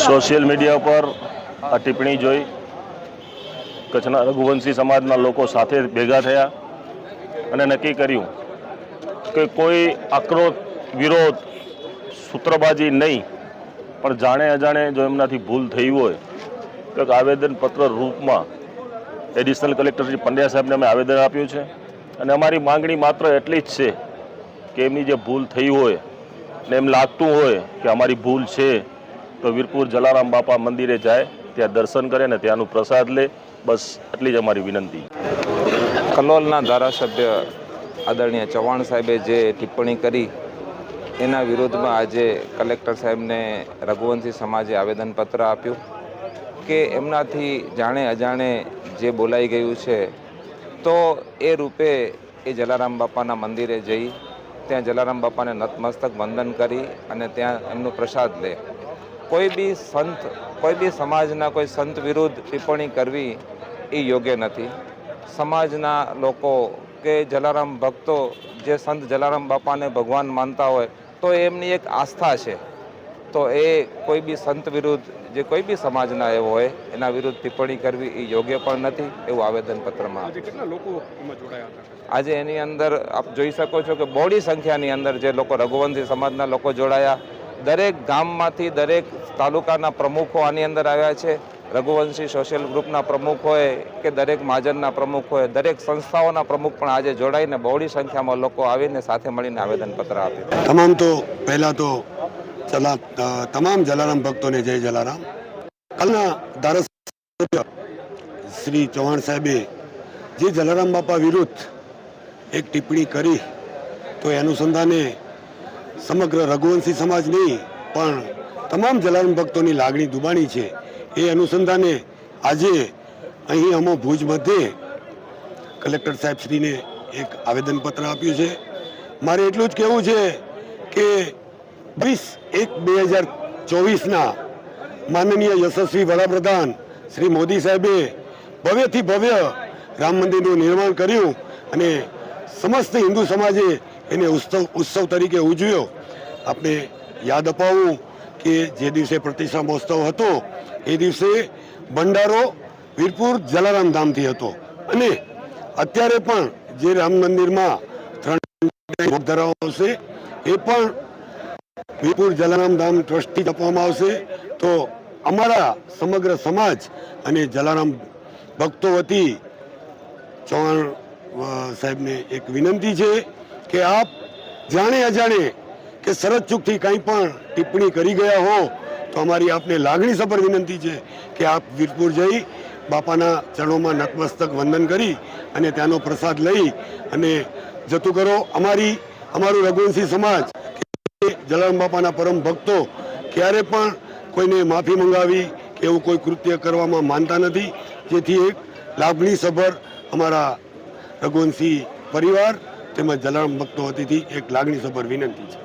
Social media પર આ ટિપ્પણી જોઈ. કચ્છના રઘુવંશી સમાજના લોકો સાથે ભેગા થયા અને નક્કી કર્યું કે કોઈ આક્રોશ વિરોધ સૂત્રબાજી નહીં, પણ જાણે અજાણે જો એમનાથી ભૂલ થઈ હોય, તો આવેદનપત્ર રૂપમાં એડિશનલ કલેક્ટર શ્રી પંડ્યા સાહેબને અમે આવેદન આપ્યું છે. અને અમારી માંગણી માત્ર એટલી જ છે કે એમની જે ભૂલ થઈ હોય ને એમ લાગતું હોય કે અમારી ભૂલ છે તો વીરપુર જલારામ બાપા મંદિરે જાય, ત્યાં દર્શન કરે ને ત્યાંનું પ્રસાદ લે. બસ એટલી જ અમારી વિનંતી. કલોલના ધારાસભ્ય આદરણીય ચૌહાણ સાહેબે જે ટિપ્પણી કરી, એના વિરોધમાં આજે કલેક્ટર સાહેબને રઘુવંશી સમાજે આવેદનપત્ર આપ્યું કે એમનાથી જાણે અજાણે જે બોલાઈ ગયું છે, તો એ રૂપે એ જલારામ બાપાના મંદિરે જઈ, ત્યાં જલારામ બાપાને નતમસ્તક વંદન કરી અને ત્યાં એમનો પ્રસાદ લે. કોઈ બી સંત કોઈ બી સમાજના કોઈ સંત વિરુદ્ધ ટિપ્પણી કરવી એ યોગ્ય નથી. સમાજના લોકો કે જલારામ ભક્તો જે સંત જલારામ બાપાને ભગવાન માનતા હોય તો એમની એક આસ્થા છે. તો એ કોઈ બી સંત વિરુદ્ધ જે કોઈ બી સમાજના એવો હોય એના વિરુદ્ધ ટિપ્પણી કરવી એ યોગ્ય પણ નથી એવું આવેદનપત્રમાં આજે લોકો જોડાયા આજે એની અંદર આપ જોઈ શકો છો કે બોડી સંખ્યાની અંદર જે લોકો રઘુવંશી સમાજના લોકો જોડાયા દરેક ગામમાંથી દરેક તાલુકાના પ્રમુખો આની અંદર આવ્યા છે. રઘુવંશી સોશિયલ ગ્રુપના પ્રમુખ હોય કે દરેક મહાજનના પ્રમુખ હોય, દરેક સંસ્થાઓના પ્રમુખ પણ આજે જોડાઈને બહોળી સંખ્યામાં લોકો આવીને સાથે મળીને આવેદનપત્ર આપ્યું. તમામ તો પહેલાં તો તમામ જલારામ ભક્તોને જય જલારામ. કાલના ધારાસભ્ય શ્રી ચૌહાણ સાહેબે જે જલારામ બાપા વિરુદ્ધ એક ટિપ્પણી કરી, તો એ અનુસંધાને સમગ્ર રઘુવંશી સમાજ નહીં, પણ તમામ જલારામ ભક્તોની લાગણી દુબાણી છે. એ અનુસંધાને આજે અહીં અમો ભુજ મધ્યે કલેક્ટર સાહેબશ્રીને એક આવેદનપત્ર આપ્યું છે. મારે એટલું જ કહેવું છે કે વીસ એક બે હજાર ચોવીસના માનનીય યશસ્વી વડાપ્રધાન શ્રી મોદી સાહેબે ભવ્યથી ભવ્ય રામ મંદિરનું નિર્માણ કર્યું અને સમસ્ત હિન્દુ સમાજે એને ઉત્સવ ઉત્સવ તરીકે ઉજવ્યો. આપણે યાદ અપાવું કે જે દિવસે પ્રતિષ્ઠા મહોત્સવ હતો, એ દિવસે ભંડારો વીરપુર જલારામ ધામથી હતો. અને અત્યારે પણ જે રામ મંદિરમાં ત્રણ ધરાવવામાં આવશે, એ પણ વીરપુર જલારામ ધામ ટ્રસ્ટથી આપવામાં આવશે. તો અમારા સમગ્ર સમાજ અને જલારામ ભક્તો વતી ચૌહાણ સાહેબને એક વિનંતી છે કે આપ જાણે અજાણે કે શરત ચૂકથી કંઈ પણ ટિપ્પણી કરી ગયા હો, તો અમારી આપને લાગણીસભર વિનંતી છે કે આપ વીરપુર જઈ બાપાના ચરણોમાં નતમસ્તક વંદન કરી અને ત્યાંનો પ્રસાદ લઈ અને જતું કરો. અમારી, અમારું રઘુવંશી સમાજ જલારામ બાપાના પરમ ભક્તો ક્યારે પણ કોઈને માફી મંગાવી કે એવું કોઈ કૃત્ય કરવામાં માનતા નથી. જેથી એક લાગણીસભર અમારા રઘુવંશી પરિવાર તેમજ જલારામ ભક્તો વતીથી એક લાગણીસભર વિનંતી છે.